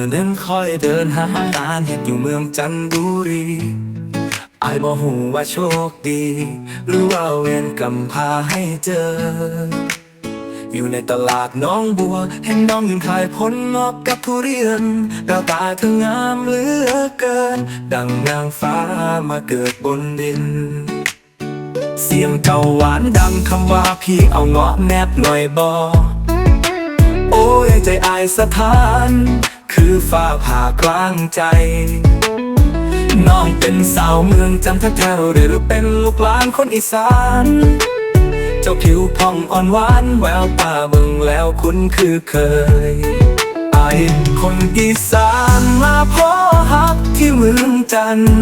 อนั้นคอยเดินหาตาเห็ดอยู่เมืองจันทบุรีอายบ่หูว่าโชคดี หรือว่าเวรกำพาให้เจอ อยู่ในตลาดน้องบัว เห็นน้องยืนขายผลงอกกับทุเรียนดาวตาเธองามเหลือเกิน ดังนางฟ้ามาเกิดบนดินเสียงเก่าหวานดังคำว่าพี่เอาเงาะแนบหน่อยบอโอ้ยใจอายสถาน คือฟ้าผ่ากลางใจ น้องเป็นสาวเมืองจันทแถวหรือเป็นลูกหลานคนอีสาน เจ้าผิวพองอ่อนหวานแววตาเบิ่งแล้วคุ้นคือเคยไอคนอีสานมาพ่อฮักที่เมืองจันทร์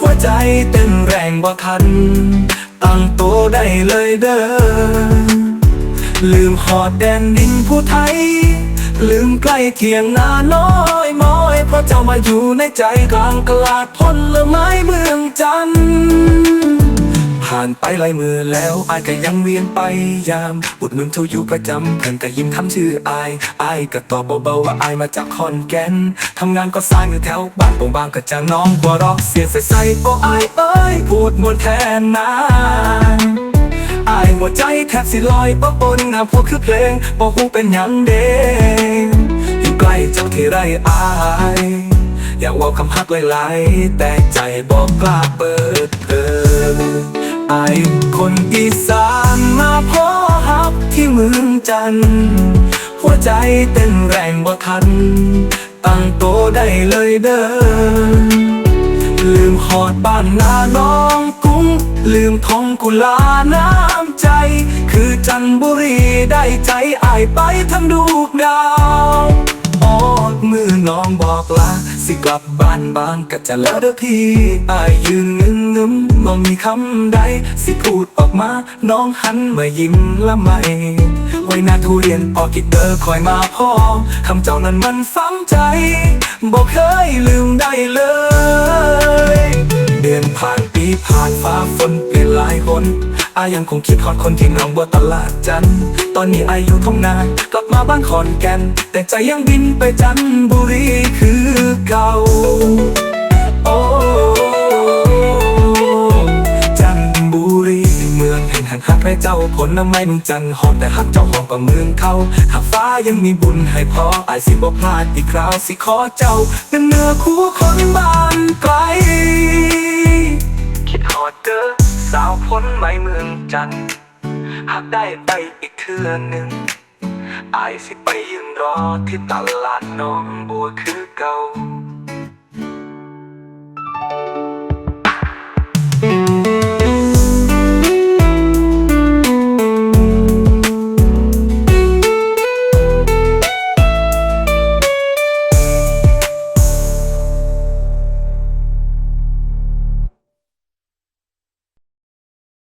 หัวใจเต้นแรงบ่ทัน ตั้งโตวได้เลยเด้อลืมหอดแดนดินผู้ไทย ลืมใกล้เทียงนาน้อยมอย เพราะเจ้ามาอยู่ในใจกลางตลาดพลไม้เมืองจันทร์ผ่านไปหลายมือแล้วอายก็ยังเวียนไปยามอุดหนุนเธออยู่ประจำเพิ่นก็ยิ้มทำชื่ออายอายก็ตอบเบาๆว่าอายมาจากขอนแก่นทำงานก็สร้างอยู่แถวบ้านโป่งบางก็จะน้องหัวเรอกเสียงใสๆโอ้อายเอ้ยพูดมวนแทนนานอายหัวใจแทบสิลอยปะปนนะพวกคือเพลงบอกหูเป็นหยังเด้ ไรอาย อยากว่าคำฮักหลายๆแต่ใจบอกกล้าเปิดเผยอายคนอีสานมาพ่อฮักที่เมืองจันหัวใจเต้นแรงบ่ทัน ตั้งโตได้เลยเด้อลืมหอดบ้านนาน้องกุ้ง ลืมทองกุลาน้ำใจ คือจันบุรีได้ใจอายไปทั้งดูกดาว มือน้องบอกลาสิกลับบ้านบางก็จะแล้วเด้อพี่อายยืนงึมงึมมองมีคำใด สิพูดออกมา น้องหันมายิ้มละไม่ไว้หน้าทุเรียนออกกิเตอร์คอยมาพ่อคำเจ้านั้นมันฝังใจบอกเคยลืมได้เลย เดือนผ่านปีผ่านฟ้าฝนเปลี่ยนหลายคนอายังคงคิดฮอดคนที่น้องบัวตลาดจันทร์ ตอนนี้อายุทงนานกลับมาบ้านขอนแก่น แต่ใจยังบินไปจันทบุรีคือเก่าโอ้จันบุรีเมืองแห่งหันหักให้เจ้าผลน้ำไม้เมึงจันหอมแต่หักเจ้าหอมกว่าเมืองเขาหากฟ้ายังมีบุญให้พออายสิบ่พลาดอีกคราวสิขอเจ้าเป็นเนื้อคู่คนบ้านไกลคิดฮอดเด้อสาวพ้นไม้เมืองจัน หากได้ไปอีกเทื่อหนึ่งอายสิไปยืนรอที่ตลาดน้องบัวคือเก่า